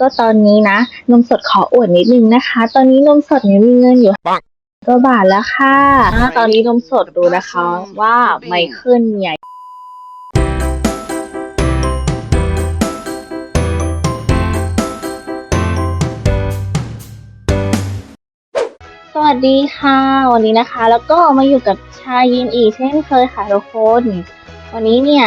ก็ตอนนี้นะ นมสดขออวดนิดนึงนะคะ ตอนนี้นมสดเนี่ยมีเงินอยู่ปังก็บาทแล้วค่ะอ่าตอนนี้นมสดดูนะคะ ว่าไมเคิลเนี่ยสวัสดีค่ะ วันนี้นะคะ แล้วก็มาอยู่กับชายินอีกเช่นเคยค่ะทุกคน วันนี้เนี่ย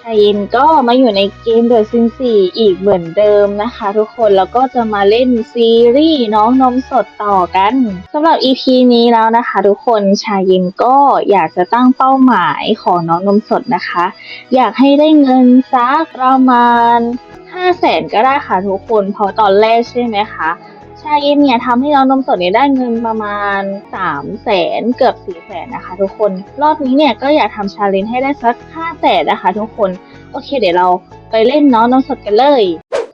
ชายินก็มาอยู่ในเกม The Sims 4อีกเหมือนเดิมนะคะ ทุกคนแล้วก็จะมาเล่นซีรีส์น้องนมสดต่อกันสำหรับ EP นี้แล้วนะคะ ทุกคนชายินก็อยากจะตั้งเป้าหมายของน้องนมสดนะคะ อยากให้ได้เงินสักประมาณ5 0 0แสนก็ได้ค่ะทุกคนเพราะตอนแรกใช่ไหมคะ ชาเย็นเนี่ยทำให้น้องนมสดเนี่ยได้เงินประมาณ3 0 0แสนเกือบ4 0 0แสนนะคะ ทุกคน รอบนี้เนี่ยก็อยากทำชาเลนจ์ให้ได้สัก5 0 0แสนนะคะ ทุกคน โอเค เดี๋ยวเราไปเล่นน้องนมสดกันเลย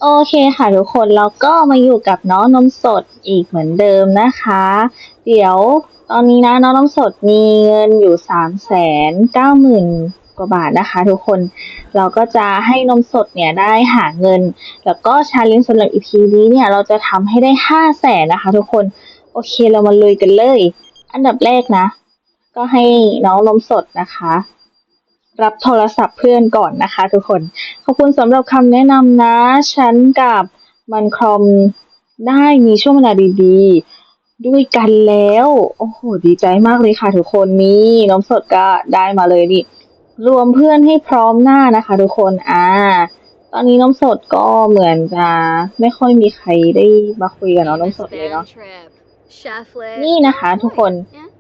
โอเคค่ะทุกคนเราก็มาอยู่กับน้องนมสดอีกเหมือนเดิมนะคะ เดี๋ยวตอนนี้นะน้องนมสดมีเงินอยู่3 9 0 0 0 0ก ว่าบาทนะคะ ทุกคนเราก็จะให้นมสดเนี่ยได้หาเงิน แล้วก็ชาเลนจ์สำหรับ EP นี้เนี่ยเราจะทำให้ได้ห้าแสนนะคะ ทุกคนโอเคเรามาลุยกันเลย อันดับแรกนะ ก็ให้น้องนมสดนะคะรับโทรศัพท์เพื่อนก่อนนะคะ ทุกคน ขอบคุณสำหรับคำแนะนำนะ ฉันกับมันครอมได้มีช่วงเวลาดีๆ ด้วยกันแล้ว โอ้โห ดีใจมากเลยค่ะ ทุกคนนี่น้องสดก็ได้มาเลยนี่ รวมเพื่อนให้พร้อมหน้านะคะทุกคน อ่า ตอนนี้น้องสดก็เหมือนจะไม่ค่อยมีใครได้มาคุยกับน้องน้องสดเลยเนาะ นี่นะคะ ทุกคน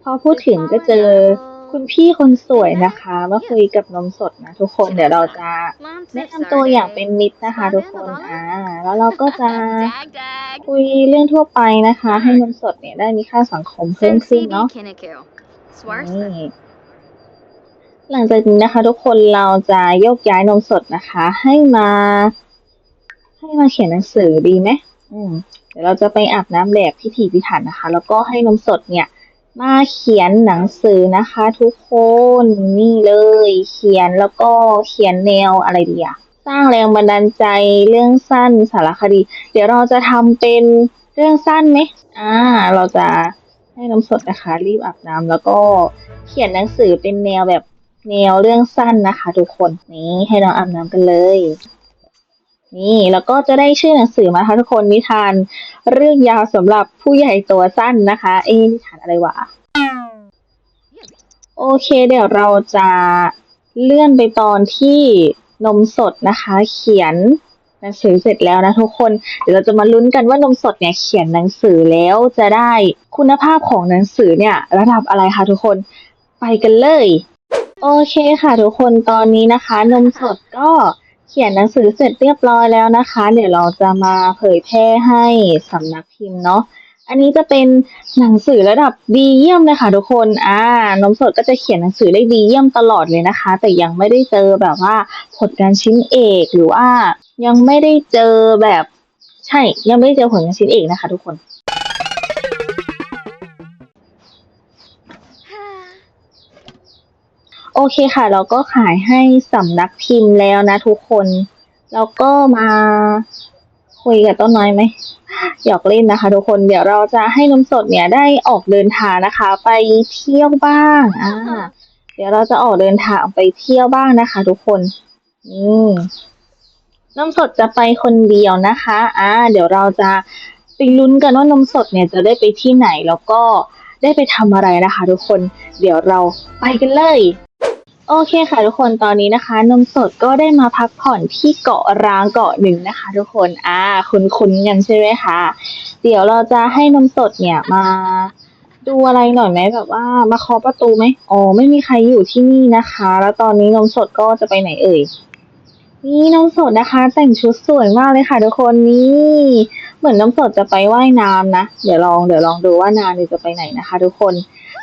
พอพูดถึงก็เจอคุณพี่คนสวยนะคะมาคุยกับนมสดนะทุกคนเดี๋ยวเราจะแนะนำตัวอย่างเป็นมิตรนะคะ ทุกคนอ่าแล้วเราก็จะคุยเรื่องทั่วไปนะคะ ให้นมสดเนี่ยได้มีค่าสังคมเพิ่มขึ้นเนาะนี่ หลังจากนี้นะคะ ทุกคนเราจะโยกย้ายนมสดนะคะ ให้มา ให้มาเขียนหนังสือดีไหมอืมเดี๋ยวเราจะไปอาบน้ำแบบพิถีพิถันนะคะ แล้วก็ให้นมสดเนี่ย มาเขียนหนังสือนะคะ ทุกคนนี่เลย เขียนแล้วก็เขียนแนวอะไรดีอะสร้างแรงบันดาลใจเรื่องสั้นสารคดี เดี๋ยวเราจะทำเป็นเรื่องสั้นไหมอ่า เราจะให้น้ำสดนะคะ รีบอาบน้ำแล้วก็เขียนหนังสือเป็นแนวแบบ แนวเรื่องสั้นนะคะ ทุกคนนี่ให้เราอาบน้ำกันเลย นี่แล้วก็จะได้ชื่อหนังสือมาค่ะทุกคนนิทานเรื่องยาวสำหรับผู้ใหญ่ตัวสั้นนะคะเอ๊นิทานอะไรวะโอเค เดี๋ยวเราจะเลื่อนไปตอนที่นมสดนะคะ เขียนหนังสือเสร็จแล้วนะทุกคน เดี๋ยวเราจะมาลุ้นกันว่านมสดเนี่ยเขียนหนังสือแล้วจะได้คุณภาพของหนังสือเนี่ย ระดับอะไรคะทุกคนไปกันเลย โอเคค่ะทุกคนตอนนี้นะคะ นมสดก็เขียนหนังสือเสร็จเรียบร้อยแล้วนะคะ เดี๋ยวเราจะมาเผยแพร่ให้สำนักพิมพ์เนาะอันนี้จะเป็นหนังสือระดับดีเยี่ยมเลยค่ะทุกคน อ่า นมสดก็จะเขียนหนังสือได้ดีเยี่ยมตลอดเลยนะคะ แต่ยังไม่ได้เจอแบบว่าผลงานชิ้นเอกหรือว่ายังไม่ได้เจอแบบใช่ยังไม่ได้เจอผลงานชิ้นเอกนะคะ ทุกคน โอเคค่ะ เราก็ขายให้สำนักพิมพ์แล้วนะทุกคน แล้วก็มาคุยกับต้นน้อยไหมหยอกเล่นนะคะ ทุกคนเดี๋ยวเราจะให้นมสดเนี่ยได้ออกเดินทางนะคะ ไปเที่ยวบ้างอ่าเดี๋ยวเราจะออกเดินทางไปเที่ยวบ้างนะคะ ทุกคนอืมนมสดจะไปคนเดียวนะคะ อ่า เดี๋ยวเราจะไปลุ้นกันว่านมสดเนี่ยจะได้ไปที่ไหนแล้วก็ได้ไปทำอะไรนะคะ ทุกคน เดี๋ยวเราไปกันเลย โอเคค่ะทุกคนตอนนี้นะคะ นมสดก็ได้มาพักผ่อนที่เกาะร้างเกาะหนึ่งนะคะ ทุกคนอ่าคุ้นคุ้นๆกันใช่ไหมคะเดี๋ยวเราจะให้นมสดเนี่ยมาดูอะไรหน่อยไหมแบบว่ามาเคาะประตูไหมอ๋อไม่มีใครอยู่ที่นี่นะคะ แล้วตอนนี้นมสดก็จะไปไหนเอ่ยนี่นมสดนะคะ แต่งชุดสวยมากเลยค่ะ ทุกคนนี่เหมือนนมสดจะไปว่ายน้ำนะ เดี๋ยวลองเดี๋ยวลองดูว่านานจะไปไหนนะคะ ทุกคน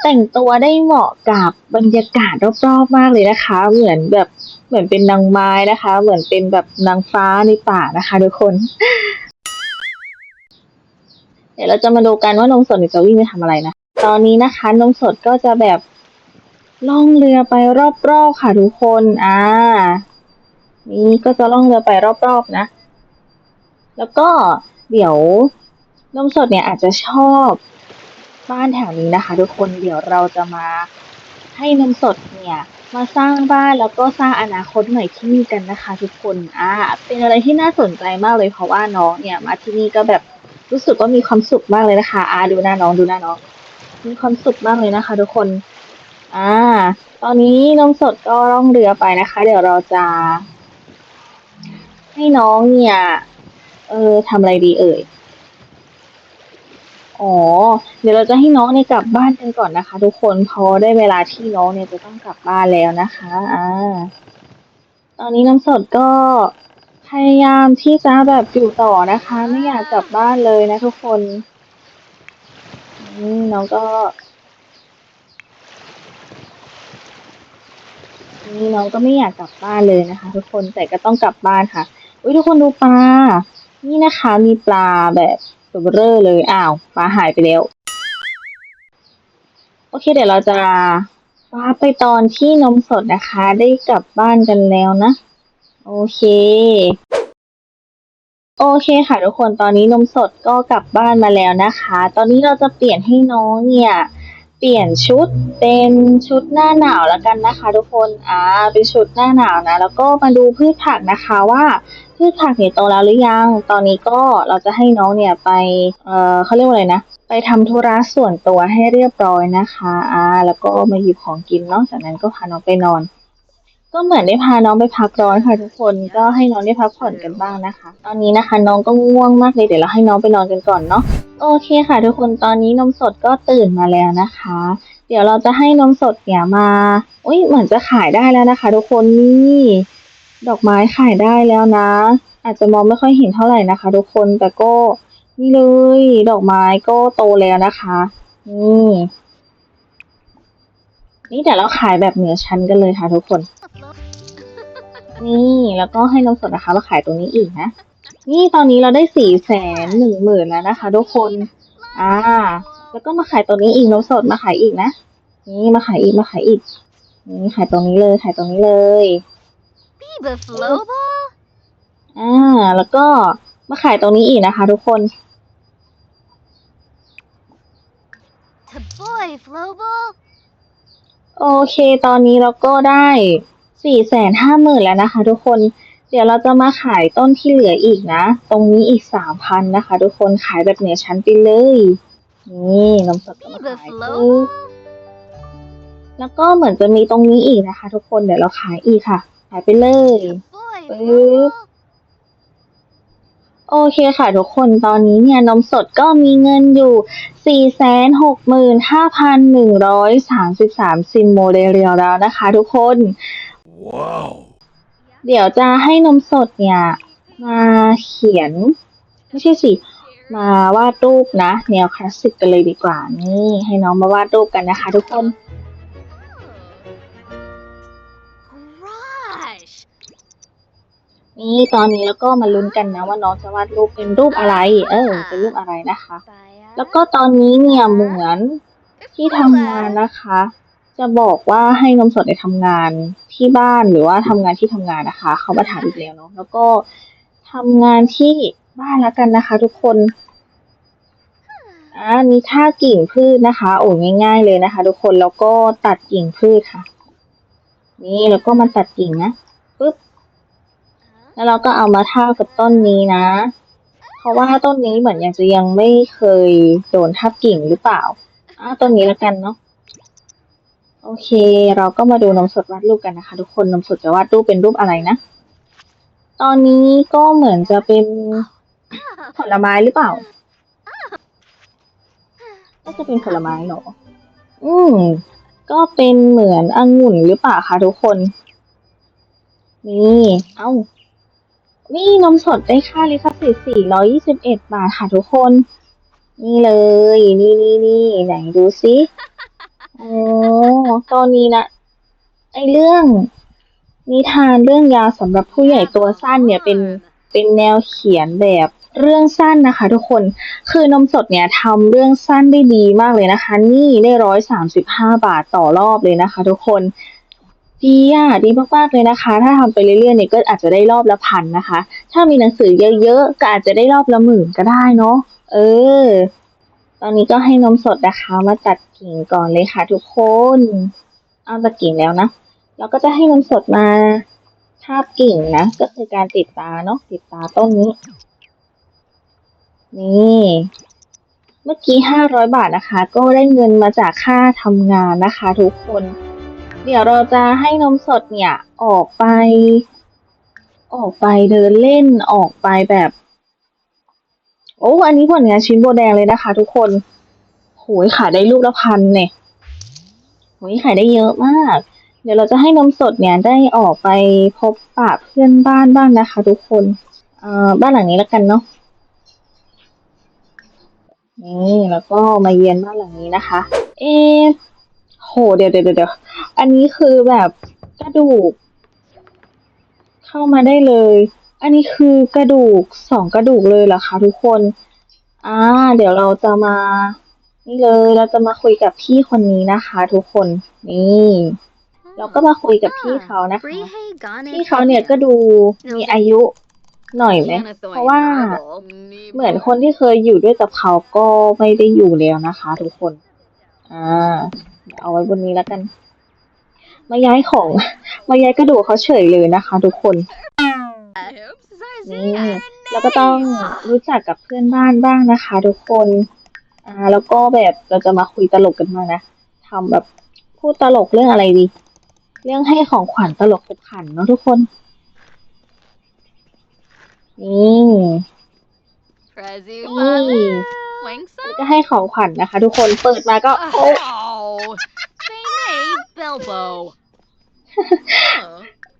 แต่งตัวได้เหมาะกับบรรยากาศรอบๆมากเลยนะคะ เหมือนแบบเหมือนเป็นนางไม้นะคะ เหมือนเป็นแบบนางฟ้าในป่านะคะทุกคน เดี๋ยวเราจะมาดูกันว่านมสดจะวิ่งไปทำอะไรนะ ตอนนี้นะคะนมสดก็จะแบบล่องเรือไปรอบๆค่ะทุกคนอ่านี่ก็จะล่องเรือไปรอบๆนะ แล้วก็เดี๋ยวนมสดเนี่ยอาจจะชอบ บ้านแถวนี้นะคะ ทุกคนเดี๋ยวเราจะมาให้นมสดเนี่ยมาสร้างบ้านแล้วก็สร้างอนาคตใหม่ที่นี่กันนะคะ ทุกคนอ่าเป็นอะไรที่น่าสนใจมากเลยเพราะว่าน้องเนี่ยมาที่นี่ก็แบบรู้สึกว่ามีความสุขมากเลยนะคะอ่าดูหน้าน้องดูหน้าน้องมีความสุขมากเลยนะคะ ทุกคนอ่าตอนนี้นมสดก็ร่องเรือไปนะคะ เดี๋ยวเราจะ ให้น้องเนี่ย เออทำอะไรดีเอ่ย อ๋อ เดี๋ยวเราจะให้น้องเนี่ยกลับบ้านกันก่อนนะคะ ทุกคนเพราะได้เวลาที่น้องเนี่ยจะต้องกลับบ้านแล้วนะคะ อ่า ตอนนี้น้ำสดก็พยายามที่จะแบบอยู่ต่อนะคะ ไม่อยากกลับบ้านเลยนะทุกคนนี่น้องก็นี่น้องก็ไม่อยากกลับบ้านเลยนะคะ ทุกคนแต่ก็ต้องกลับบ้านค่ะอุ้ยทุกคนดูปลา นี่นะคะมีปลาแบบ ตัวเบอร์เลย อ้าวฟ้าหายไปแล้ว โอเค เดี๋ยวเราจะฟ้าไปตอนที่นมสดนะคะ ได้กลับบ้านกันแล้วนะ โอเค โอเคค่ะทุกคนตอนนี้นมสดก็กลับบ้านมาแล้วนะคะ ตอนนี้เราจะเปลี่ยนให้น้องเนี่ย เปลี่ยนชุดเป็นชุดหน้าหนาวแล้วกันนะคะ ทุกคนอ่าเป็นชุดหน้าหนาวนะ แล้วก็มาดูพืชผักนะคะว่าพืชผักเนี่ยโตแล้วหรือยัง ตอนนี้ก็เราจะให้น้องเนี่ยไปเอ่อเขาเรียกว่าอะไรนะไปทำธุระส่วนตัวให้เรียบร้อยนะคะอ่าแล้วก็มาหยิบของกินเนาะจากนั้นก็พาน้องไปนอน ก็เหมือนได้พาน้องไปพักร้อนค่ะทุกคนก็ให้น้องได้พักผ่อนกันบ้างนะคะ ตอนนี้นะคะ น้องก็ง่วงมากเลยเดี๋ยวเราให้น้องไปนอนกันก่อนเนาะโอเคค่ะ ทุกคนตอนนี้นมสดก็ตื่นมาแล้วนะคะ เดี๋ยวเราจะให้นมสดเนี่ยมาอุ้ยเหมือนจะขายได้แล้วนะคะ ทุกคนนี่ดอกไม้ขายได้แล้วนะ อาจจะมองไม่ค่อยเห็นเท่าไหร่นะคะ ทุกคนแต่ก็นี่เลย ดอกไม้ก็โตแล้วนะคะนี่นี่แต่เราขายแบบเหนือชั้นกันเลยค่ะทุกคน นี่แล้วก็ให้นมสดนะคะมาขายตรงนี้อีกนะ นี่ตอนนี้เราได้สี่แสนหนึ่งหมื่นแล้วนะคะ ทุกคน อ่า แล้วก็มาขายตรงนี้อีกนมสดมาขายอีกนะ นี่มาขายอีกมาขายอีก นี่ขายตรงนี้เลยขายตรงนี้เลย Biba Flowball? อ่า แล้วก็มาขายตรงนี้อีกนะคะ ทุกคน To boy Flowball? โอเค ตอนนี้เราก็ได้ สี่แสนห้าหมื่นแล้วนะคะ ทุกคน เดี๋ยวเราจะมาขายต้นที่เหลืออีกนะ ตรงนี้อีกสามพันนะคะ ทุกคนขายแบบเหนือชั้นไปเลย นี่นมสดก็มาขายปุ๊บแล้วก็เหมือนจะมีตรงนี้อีกนะคะ ทุกคนเดี๋ยวเราขายอีกค่ะ ขายไปเลย Boy Boop. Flowball? โอเคค่ะทุกคนตอนนี้เนี่ยนมสดก็มีเงินอยู่ 465,133 ซิมโมเดลเรียแล้วนะคะทุกคน เดี๋ยวจะให้นมสดเนี่ย มาเขียน ไม่ใช่สิ มาวาดรูปนะแนวคลาสสิกกันเลยดีกว่า นี่ให้น้องมาวาดรูปกันนะคะ ทุกคน Gosh! นี่ตอนนี้แล้วก็มาลุ้นกันนะว่าน้องจะวาดรูปเป็นรูปอะไร เออเป็นรูปอะไรนะคะ แล้วก็ตอนนี้เนี่ยเหมือนที่ทำงานนะคะ จะบอกว่าให้นมสดในทำงาน ที่บ้านหรือว่าทำงานที่ทำงานนะคะ เขามาถามอีกแล้วเนาะแล้วก็ทำงานที่บ้านแล้วกันนะคะ ทุกคนอ่ามีท่ากิ่งพืชนะคะ โอ้ง่าย ๆ เลยนะคะ ทุกคนแล้วก็ตัดกิ่งพืชค่ะ นี่แล้วก็มาตัดกิ่งนะปึ๊บแล้วเราก็เอามาท่าบกับต้นนี้นะ เพราะว่าต้นนี้เหมือนยังจะยังไม่เคยโดนทับกิ่งหรือเปล่าอ่าต้นนี้แล้วกันเนาะ โอเค เราก็มาดูนมสดวาดรูปกันนะคะ ทุกคนนมสดจะวาดรูปเป็นรูปอะไรนะ ตอนนี้ก็เหมือนจะเป็นผลไม้หรือเปล่าก็จะเป็นผลไม้เหรอ อืม ก็เป็นเหมือนองุ่นหรือเปล่าคะทุกคน นี่ เอ้า นี่นมสดได้ค่าลิขสิทธิ์421 บาทค่ะทุกคน นี่เลย นี่นี่นี่ไหนดูซิ อ๋อตอนนี้นะไอเรื่อง นิทานเรื่องยาวสำหรับผู้ใหญ่ตัวสั้นเนี่ยเป็นเป็นแนวเขียนแบบเรื่องสั้นนะคะ ทุกคน คือนมสดเนี่ยทำเรื่องสั้นได้ดีมากเลยนะคะ นี่ได้ร้อยสามสิบห้าบาทต่อรอบเลยนะคะ ทุกคนดีอะดีมากๆเลยนะคะ ถ้าทำไปเรื่อยๆเนี่ยก็อาจจะได้รอบละพันนะคะ ถ้ามีหนังสือเยอะๆก็อาจจะได้รอบละหมื่นก็ได้เนาะเออ ตอนนี้ก็ให้นมสดนะคะ มาตัดกิ่งก่อนเลยค่ะทุกคน เอาตัดกิ่งแล้วนะ เราก็จะให้นมสดมาทาบกิ่งนะ ก็คือการติดตาเนาะติดตาต้นนี้ นี่ เมื่อกี้ห้าร้อยบาทนะคะ ก็ได้เงินมาจากค่าทำงานนะคะ ทุกคน เดี๋ยวเราจะให้นมสดเนี่ยออกไป ออกไปเดินเล่นออกไปแบบ โอ้อันนี้ผลงานชิ้นโบแดงเลยนะคะ ทุกคนโหยขายได้ลูกละพันเนี่ยโหยขายได้เยอะมาก เดี๋ยวเราจะให้นมสดเนี่ยได้ออกไปพบปะเพื่อนบ้านบ้างนะคะ ทุกคนเอ่อบ้านหลังนี้แล้วกันเนาะนี่แล้วก็มาเยียนบ้านหลังนี้นะคะ เอะโหเดี๋ยวเดี๋ยวเดี๋ยวอันนี้คือแบบกระดูก เข้ามาได้เลย อันนี้คือกระดูกสองกระดูกเลยเหรอคะทุกคน อ่า เดี๋ยวเราจะมา นี่เลย เราจะมาคุยกับพี่คนนี้นะคะ ทุกคน นี่ เราก็มาคุยกับพี่เขานะคะพี่เขาเนี่ยก็ดูมีอายุหน่อยไหมเพราะว่าเหมือนคนที่เคยอยู่ด้วยกับเขาก็ไม่ได้อยู่แล้วนะคะ ทุกคน อ่า เอาไว้บนนี้แล้วกัน มาย้ายของ มาย้ายกระดูกเขาเฉยเลยนะคะ ทุกคน นี่เราก็ต้องรู้จักกับเพื่อนบ้านบ้างนะคะ ทุกคน อ่า แล้วก็แบบเราจะมาคุยตลกกันมางนะทำแบบพูดตลกเรื่องอะไรดี เรื่องให้ของขวัญตลกขบขันเนาะทุกคน นี่ Prezi Hey. Mother. Wingsa? ก็ให้ของขวัญนะคะ ทุกคนเปิดมาก็โอ้ Oh. Fene Bilbo.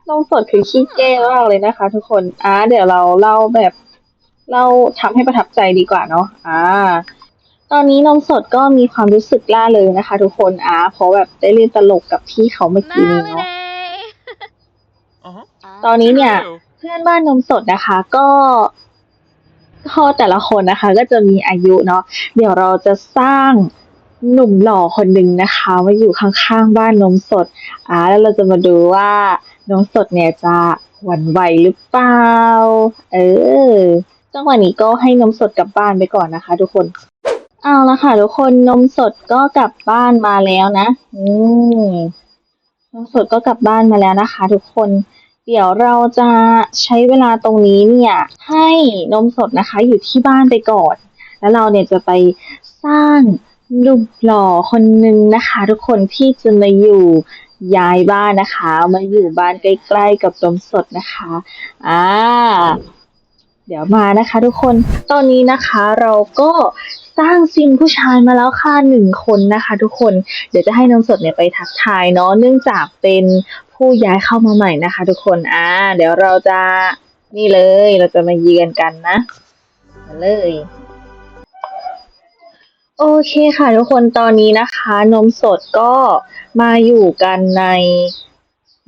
Oh. นมสดคือขี้แก้มากเลยนะคะ ทุกคนอ่าเดี๋ยวเราเล่าแบบเล่าทำให้ประทับใจดีกว่าเนาะอ่า ตอนนี้นมสดก็มีความรู้สึกล่าเลยนะคะ ทุกคนอ่าเพราะแบบได้เล่นตลกกับพี่เขาเมื่อกี้นี้เนาะ Uh-huh. ตอนนี้เนี่ย True. เพื่อนบ้านนมสดนะคะ ก็ก็แต่ละคนนะคะ ก็จะมีอายุเนาะเดี๋ยวเราจะสร้าง หนุ่มหล่อคนหนึ่งนะคะมาอยู่ข้างๆบ้านนมสดอ่าแล้วเราจะมาดูว่านมสดเนี่ยจะหวั่นไหวหรือเปล่า เออจังหวะนี้ก็ให้นมสดกลับบ้านไปก่อนนะคะ ทุกคน เอาละค่ะ ทุกคนนมสดก็กลับบ้านมาแล้วนะ อืมนมสดก็กลับบ้านมาแล้วนะคะ ทุกคน เดี๋ยวเราจะใช้เวลาตรงนี้เนี่ย ให้นมสดนะคะ อยู่ที่บ้านไปก่อน แล้วเราเนี่ยจะไปสร้าง หนุ่มหล่อคนหนึ่งนะคะ ทุกคนที่จะมาอยู่ย้ายบ้านนะคะ มาอยู่บ้านใกล้ๆกับนมสดนะคะอ่าเดี๋ยวมานะคะ ทุกคนตอนนี้นะคะเราก็สร้างซิมผู้ชายมาแล้วค่ะหนึ่งคนนะคะ ทุกคนเดี๋ยวจะให้นมสดเนี่ยไปทักทายเนาะเนื่องจากเป็นผู้ย้ายเข้ามาใหม่นะคะ ทุกคนอ่าเดี๋ยวเราจะนี่เลยเราจะมาเยือนกันนะมาเลย โอเคค่ะทุกคนตอนนี้นะคะ นมสดก็มาอยู่กันใน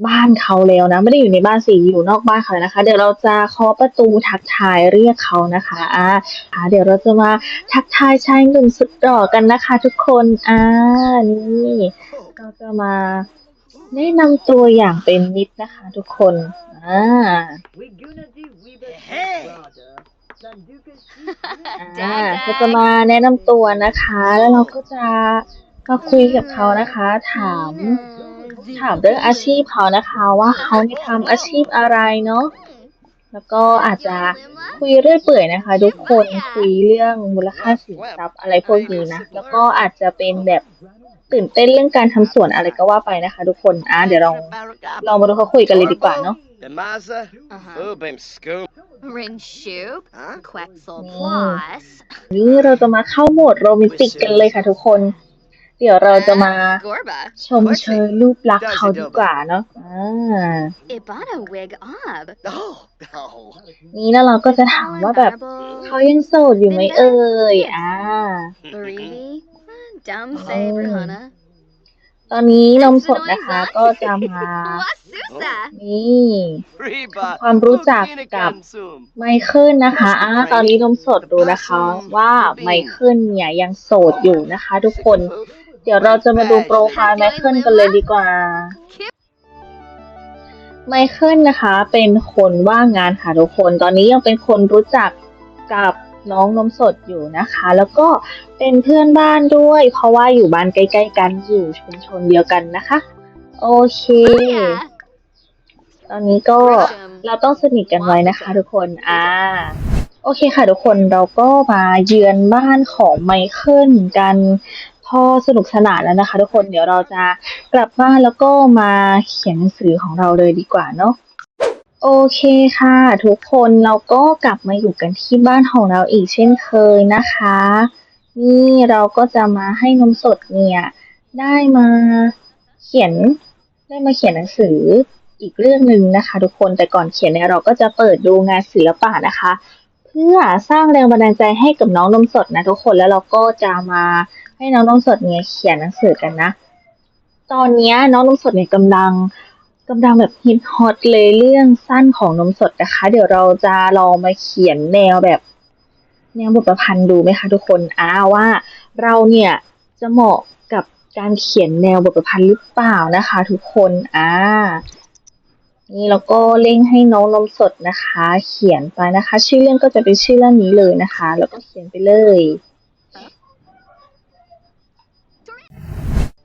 บ้านเขาแล้วนะ ไม่ได้อยู่ในบ้านสิอยู่นอกบ้านเขานะคะ เดี๋ยวเราจะเคาะประตูทักทายเรียกเขานะคะอ่าเดี๋ยวเราจะมาทักทายชายหนุ่มสุดหล่อกันนะคะ ทุกคนอ่านี่เราจะมาแนะนำตัวอย่างเป็นมิตรนะคะ ทุกคนอ่า อ่าก็จะมาแนะนำตัวนะคะ แล้วเราก็จะมาคุยกับเขานะคะ ถามถามเรื่องอาชีพเขานะคะ ว่าเขาเนี่ยทำอาชีพอะไรเนาะแล้วก็อาจจะคุยเรื่อยเปื่อยนะคะ ทุกคนคุยเรื่องมูลค่าสินทรัพย์อะไรพวกนี้นะ แล้วก็อาจจะเป็นแบบ ตื่นเต้นเรื่องการทำสวนอะไรก็ว่าไปนะคะ ทุกคนอ่าเดี๋ยวเราลองมาดูเขาคุยกันเลยดีกว่าเนาะ Demaza, Uh-huh. Ubim Scoop. Ring Shoop. Huh? Quetzal Mm. Plus. นี่เราจะมาเข้าโหมดโรแมนติกกันเลยค่ะทุกคน เดี๋ยวเราจะมา Gorba. ชมเชยรูปลักษณ์เขาดีกว่าเนาะอ่า Ibana Wig Ob. Oh, oh. นี่แล้วเราก็จะถามว่าแบบเขายังโสดอยู่ไหมเอ่ย อ่า Baribi. Dumb Saber Hana. ตอนนี้นมสดนะคะ ก็จะมา Wasusa. นี่ Reba. ความรู้จักกับ Ukinakamsum. ไมเคิลนะคะอ่าตอนนี้นมสดดูนะคะ ว่าไมเคิลเนี่ยยังโสดอยู่นะคะ ทุกคน เดี๋ยวเราจะมาดูโปรไฟล์ไมเคิลกันเลยดีกว่าไมเคิลนะคะ เป็นคนว่างงานค่ะทุกคน ตอนนี้ยังเป็นคนรู้จักกับ น้องนมสดอยู่นะคะ แล้วก็เป็นเพื่อนบ้านด้วย เพราะว่าอยู่บ้านใกล้ ๆ กันอยู่ชุมชนเดียวกันนะคะ โอเค Yeah. ตอนนี้ก็ Rhythm. เราต้องสนิทกันไว้นะคะ ทุกคนอ่าโอเคค่ะทุกคนเราก็มาเยือนบ้านของไมเคิลกันพอสนุกสนานแล้วนะคะ ทุกคนเดี๋ยวเราจะกลับบ้านแล้วก็มาเขียนหนังสือของเราเลยดีกว่าเนาะ โอเคค่ะ ทุกคนเราก็กลับมาอยู่กันที่บ้านของเราอีกเช่นเคยนะคะ นี่เราก็จะมาให้นมสดเนี่ย ได้มาเขียนได้มาเขียนหนังสืออีกเรื่องหนึ่งนะคะ ทุกคนแต่ก่อนเขียนเนี่ยเราก็จะเปิดดูงานศิลปะนะคะ เพื่อสร้างแรงบันดาลใจให้กับน้องนมสดนะทุกคนแล้วเราก็จะมาให้น้องนมสดเนี่ยเขียนหนังสือกันนะ ตอนนี้น้องนมสดเนี่ยกำลัง กำลังแบบฮิตฮอตเลยเรื่องสั้นของนมสดนะคะ เดี๋ยวเราจะลองมาเขียนแนวแบบ แนวบทประพันธ์ดูไหมคะทุกคนอ้าว่าเราเนี่ยจะเหมาะกับการเขียนแนวบทประพันธ์หรือเปล่านะคะ ทุกคนอ่านี่เราก็เร่งให้น้องนมสดนะคะ เขียนไปนะคะ ชื่อเรื่องก็จะเป็นชื่อเรื่องนี้เลยนะคะ แล้วก็เขียนไปเลย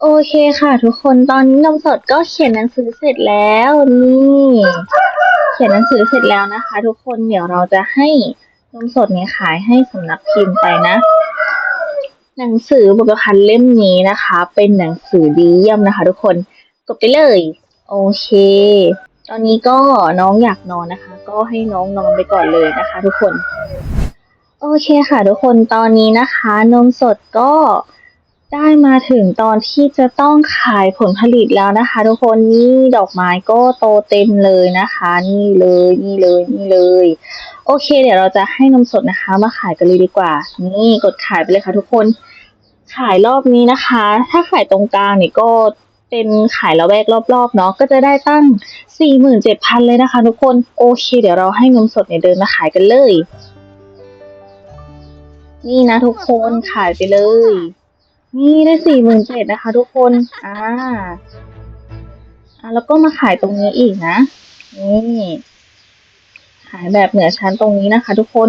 โอเคค่ะ ทุกคนตอนนี้นมสดก็เขียนหนังสือเสร็จแล้วนี่เขียนหนังสือเสร็จแล้วนะคะ ทุกคนเดี๋ยวเราจะให้นมสดเนี่ยขายให้สำนักพิมพ์ไปนะ หนังสือบทประพันธ์เล่มนี้นะคะ เป็นหนังสือดีเยี่ยมนะคะ ทุกคนกดไปเลย โอเค ตอนนี้ก็น้องอยากนอนนะคะ ก็ให้น้องนอนไปก่อนเลยนะคะ ทุกคน โอเคค่ะ ทุกคนตอนนี้นะคะ นมสดก็ ได้มาถึงตอนที่จะต้องขายผลผลิตแล้วนะคะ ทุกคนนี่ดอกไม้ก็โตเต็มเลยนะคะ นี่เลยนี่เลยนี่เลย โอเค เดี๋ยวเราจะให้นมสดนะคะ มาขายกันเลยดีกว่า นี่กดขายไปเลยค่ะ ทุกคน ขายรอบนี้นะคะ ถ้าขายตรงกลางเนี่ยก็เป็นขายละแวกรอบๆเนาะก็จะได้ตั้ง 47,000 เลยนะคะ ทุกคนโอเค เดี๋ยวเราให้นมสดเนี่ยเดินมาขายกันเลย นี่นะทุกคนขายไปเลย นี่ได้สี่หมื่นเจ็ดนะคะ ทุกคน อ่า อ่า แล้วก็มาขายตรงนี้อีกนะ นี่ ขายแบบเหนือชั้นตรงนี้นะคะ ทุกคน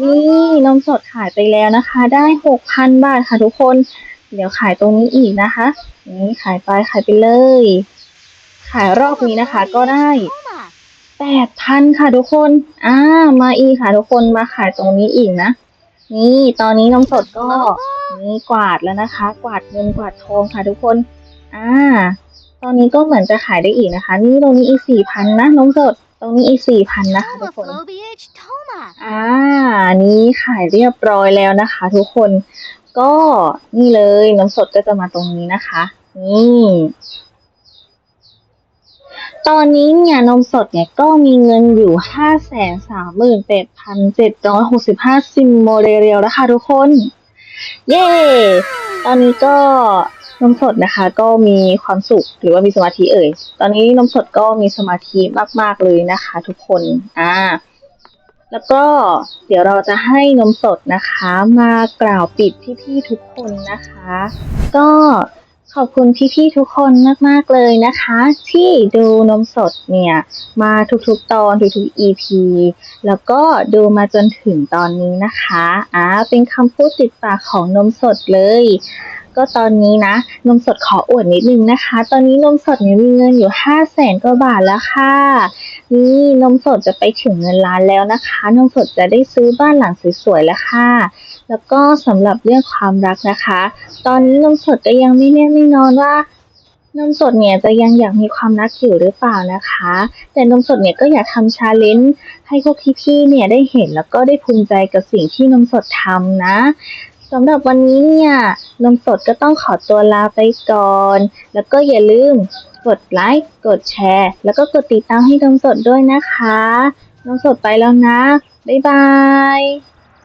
นี่นมสดขายไปแล้วนะคะ ได้หกพันบาทค่ะ ทุกคน เดี๋ยวขายตรงนี้อีกนะคะ นี่ขายไปขายไปเลย ขายรอบนี้นะคะ ก็ได้แปดพันค่ะ ทุกคน อ่า มาอีกค่ะ ทุกคน มาขายตรงนี้อีกนะ นี่ตอนนี้นมสดก็นี่กวาดแล้วนะคะ กวาดเงินกวาดทองค่ะทุกคน อ่า ตอนนี้ก็เหมือนจะขายได้อีกนะคะ นี่ตรงนี้อีกสี่พันนะนมสด ตรงนี้อีกสี่พันนะคะทุกคน อ่า นี่ขายเรียบร้อยแล้วนะคะ ทุกคน ก็นี่เลยน้ำสดก็จะมาตรงนี้นะคะ นี่ ตอนนี้เนี่ยนมสดเนี่ยก็มีเงินอยู่ห้าแสนสามหมื่นแปดพันเจ็ดร้อยหกสิบห้าซิมโมเรเรียวแล้วค่ะทุกคน เย้ ตอนนี้ก็นมสดนะคะ ก็มีความสุขหรือว่ามีสมาธิเอ่ย ตอนนี้นมสดก็มีสมาธิมากๆเลยนะคะ ทุกคน อ่า แล้วก็เดี๋ยวเราจะให้นมสดนะคะ มากล่าวปิดพี่ๆทุกคนนะคะ ก็ ขอบคุณพี่ๆทุกคนมากๆเลยนะคะ ที่ดูนมสดเนี่ย มาทุกๆตอนทุกๆ EP แล้วก็ดูมาจนถึงตอนนี้นะคะอ่าเป็นคำพูดติดปากของนมสดเลย ก็ตอนนี้นะ นมสดขออวดนิดนึงนะคะ ตอนนี้นมสดเนี่ยมีเงินอยู่ห้าแสนกว่าบาทแล้วค่ะ นี่นมสดจะไปถึงเงินล้านแล้วนะคะ นมสดจะได้ซื้อบ้านหลังสวยๆแล้วค่ะ แล้วก็สำหรับเรื่องความรักนะคะ ตอนนี้นมสดก็ยังไม่แน่ไม่นอนว่านมสดเนี่ยจะยังอยากมีความรักอยู่หรือเปล่านะคะ แต่นมสดเนี่ยก็อยากทำชาเลนจ์ให้พวกพี่ๆเนี่ยได้เห็นแล้วก็ได้ภูมิใจกับสิ่งที่นมสดทำนะ สำหรับวันนี้เนี่ย นมสดก็ต้องขอตัวลาไปก่อน แล้วก็อย่าลืมกดไลค์ กดแชร์ แล้วก็กดติดตามให้นมสดด้วยนะคะ นมสดไปแล้วนะ บ๊ายบาย